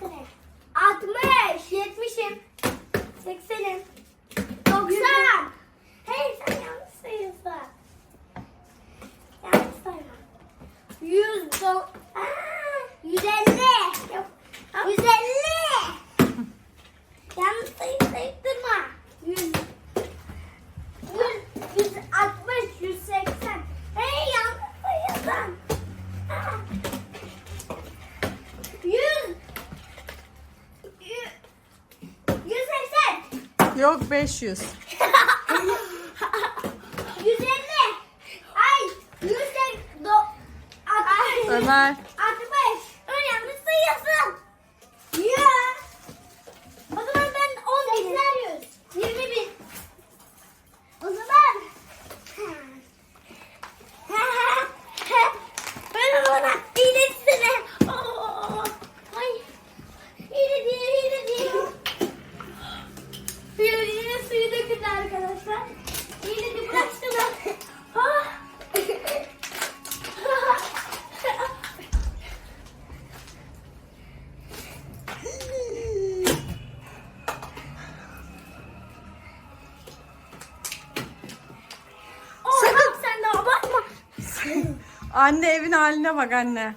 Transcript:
60, 70'im, 80'im, 90. Hey sen yanlış sayıyorsun. Yanlış sayma. 100, Yok 500. 150. Ay 100. Ömer. Anne evin haline bak anne.